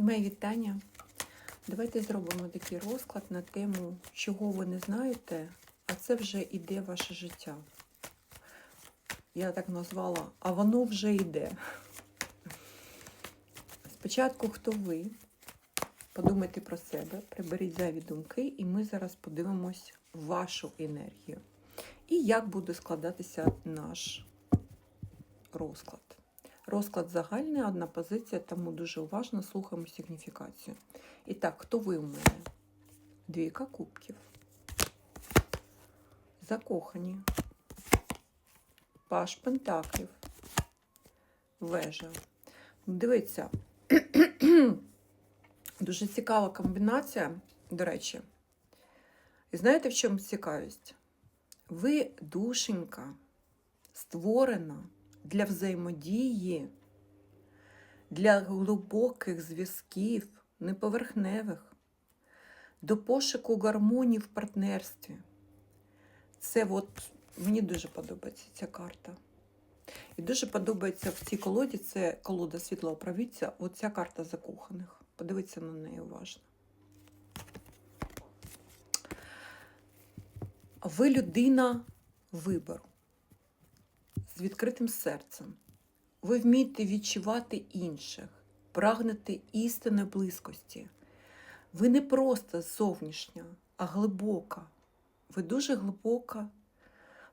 Моє вітання. Давайте зробимо такий розклад на тему, чого ви не знаєте, а це вже іде ваше життя. Я так назвала, а воно вже йде. Спочатку, хто ви? Подумайте про себе, приберіть зайві думки, і ми зараз подивимось вашу енергію. І як буде складатися наш розклад. Розклад загальний, одна позиція, тому дуже уважно слухаємо сигніфікацію. І так, хто ви у мене? Двійка кубків. Закохані. Паш пентаклів. Вежа. Дивіться, дуже цікава комбінація, до речі. І знаєте, в чому цікавість? Ви душенька створена для взаємодії, для глибоких зв'язків, неповерхневих, до пошуку гармонії в партнерстві. Це от мені дуже подобається ця карта. І дуже подобається в цій колоді це колода світлого провідця, оця карта закоханих. Подивіться на неї уважно. Ви людина вибору з відкритим серцем. Ви вмієте відчувати інших, прагнете істинної близькості. Ви не просто зовнішня, а глибока. Ви дуже глибока,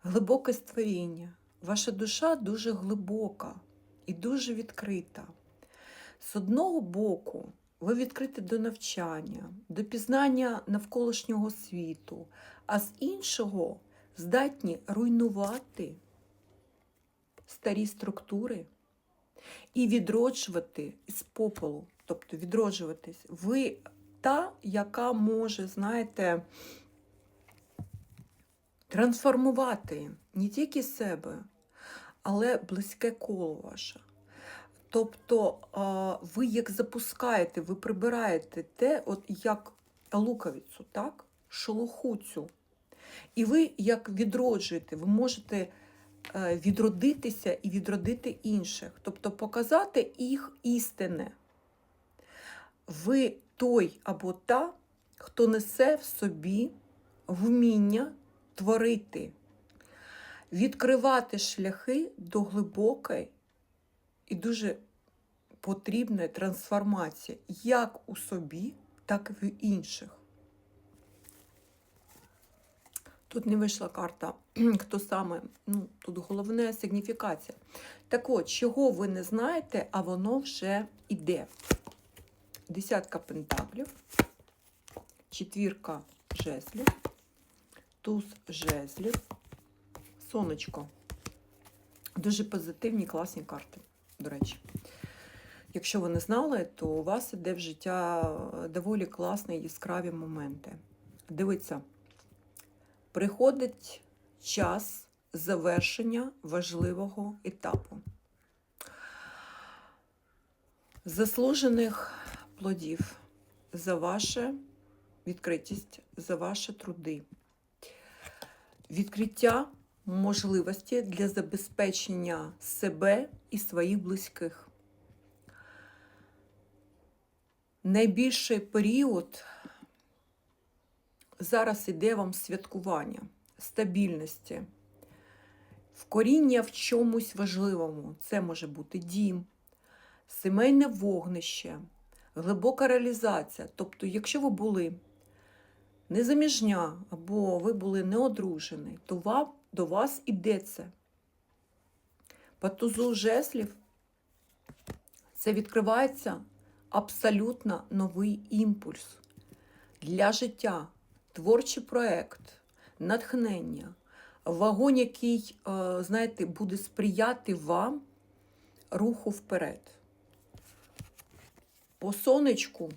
глибоке створіння. Ваша душа дуже глибока і дуже відкрита. З одного боку, ви відкриті до навчання, до пізнання навколишнього світу, а з іншого здатні руйнувати старі структури і відроджувати з попелу, тобто відроджуватись. Ви та, яка може, знаєте, трансформувати не тільки себе, але близьке коло ваше. Тобто ви як запускаєте, ви прибираєте те, от як луковицю, так? шелуху цю. І ви як відроджуєте, ви можете відродитися і відродити інших, тобто показати їх істине. Ви той або та, хто несе в собі вміння творити, відкривати шляхи до глибокої і дуже потрібної трансформації як у собі, так і в інших. Тут не вийшла карта, хто саме, ну, тут головне сигніфікація. Так от, чого ви не знаєте, а воно вже йде. Десятка пентаклів, четвірка жезлів, туз жезлів, сонечко. Дуже позитивні, класні карти, до речі. Якщо ви не знали, то у вас іде в життя доволі класні яскраві моменти. Дивіться, приходить час завершення важливого етапу. Заслужених плодів за вашу відкритість, за ваші труди, відкриття можливості для забезпечення себе і своїх близьких. Найбільший період зараз іде вам святкування, стабільності, вкоріння в чомусь важливому. Це може бути дім, сімейне вогнище, глибока реалізація. Тобто, якщо ви були незаміжня або ви були неодружені, то вам, до вас іде це. По тузу жеслів це відкривається абсолютно новий імпульс для життя, творчий проект, натхнення, вагонь, який, е, знаєте, буде сприяти вам руху вперед. По сонечку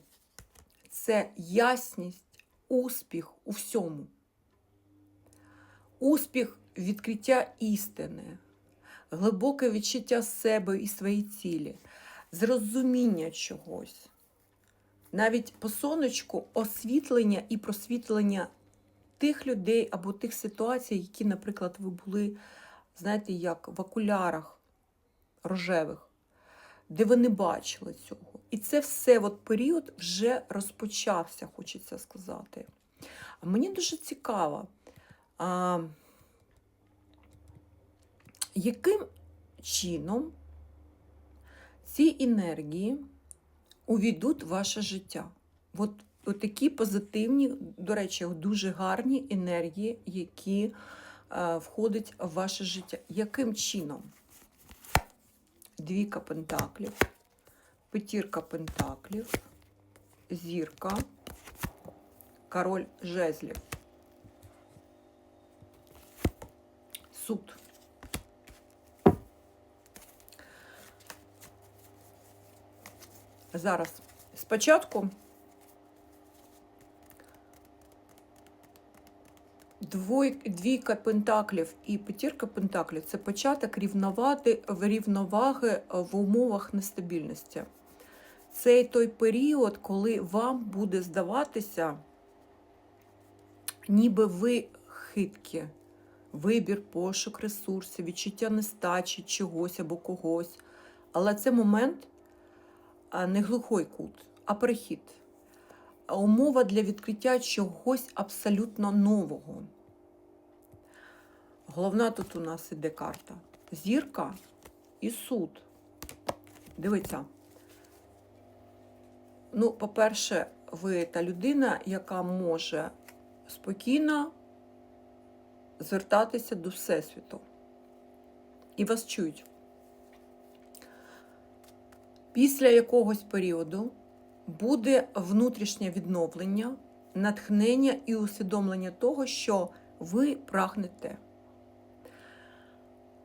це ясність, успіх у всьому. Успіх відкриття істини, глибоке відчуття себе і своєї цілі, зрозуміння чогось. Навіть по сонечку освітлення і просвітлення тих людей або тих ситуацій, які, наприклад, ви були, знаєте, як в окулярах рожевих, де ви не бачили цього. І це все от період вже розпочався, хочеться сказати. А мені дуже цікаво, а, яким чином ці енергії увійдуть в ваше життя? От, такі позитивні, до речі, дуже гарні енергії, які е, входять в ваше життя. Яким чином? Двійка пентаклів, п'ятірка пентаклів, зірка, король жезлів, суд. Зараз спочатку двой, двійка пентаклів і п'ятірка пентаклів це початок рівноваги, рівноваги в умовах нестабільності. Це той період, коли вам буде здаватися, ніби ви хиткі. Вибір, пошук ресурсів, відчуття нестачі чогось або когось. Але це момент не глухой кут, а перехід. Умова для відкриття чогось абсолютно нового. Головна тут у нас іде карта. Зірка і суд. Дивіться. Ну, по-перше, ви та людина, яка може спокійно звертатися до Всесвіту. І вас чують. Після якогось періоду буде внутрішнє відновлення, натхнення і усвідомлення того, що ви прагнете.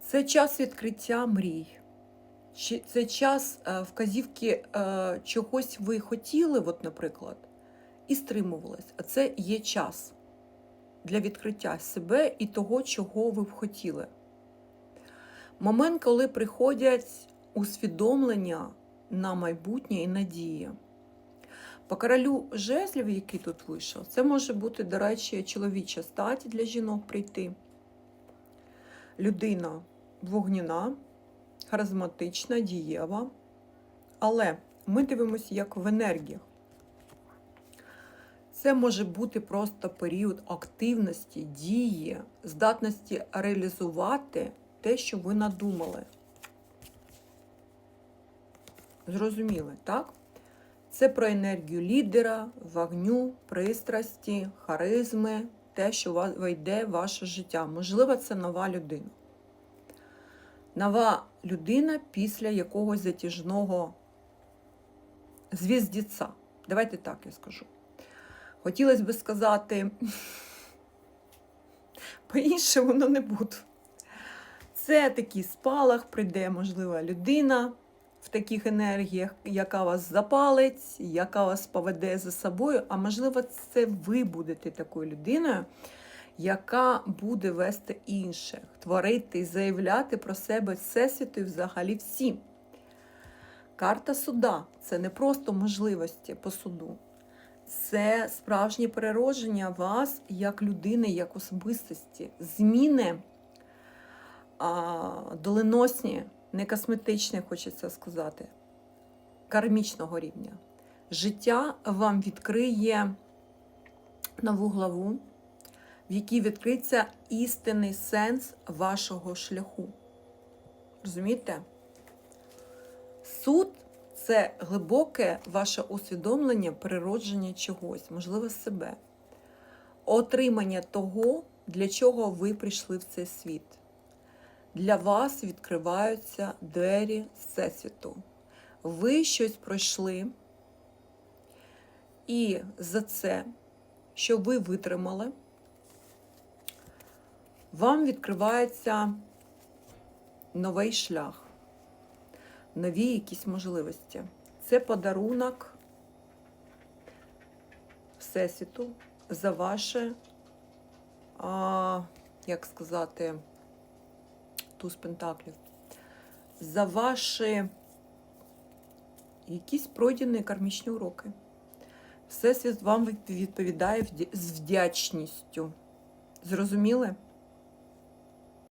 Це час відкриття мрій. Це час е, вказівки е, чогось ви хотіли, от, наприклад, і стримувались. А це є час для відкриття себе і того, чого ви б хотіли. Момент, коли приходять усвідомлення на майбутнє і надія. По королю жезлів, який тут вийшов, це може бути, до речі, чоловіча статі для жінок прийти. Людина вогняна, харизматична, дієва. Але ми дивимося як в енергіях. Це може бути просто період активності, дії, здатності реалізувати те, що ви надумали. Зрозуміли, так? Це про енергію лідера, вогню, пристрасті, харизми, те, що війде в ваше життя. Можливо, це нова людина. Нова людина після якогось затяжного звіздіця. Давайте так я скажу. Хотілося б сказати, по-іншому, але не буду. Це такий спалах, прийде, можливо, людина в таких енергіях, яка вас запалить, яка вас поведе за собою. А можливо, це ви будете такою людиною, яка буде вести інших, творити і заявляти про себе всесвіту і взагалі всім. Карта суда це не просто можливості по суду, це справжнє переродження вас як людини, як особистості, зміни а, доленосні, не косметичні, хочеться сказати, кармічного рівня. Життя вам відкриє нову главу, в якій відкриється істинний сенс вашого шляху. Розумієте? Суд це глибоке ваше усвідомлення, природження чогось, можливо, себе, отримання того, для чого ви прийшли в цей світ. Для вас відкриваються двері Всесвіту. Ви щось пройшли, і за це, що ви витримали, вам відкривається новий шлях, нові якісь можливості. Це подарунок Всесвіту за ваше, а, як сказати, туз пентаклів, за ваші якісь пройдені кармічні уроки. Всесвіт вам відповідає з вдячністю. Зрозуміли?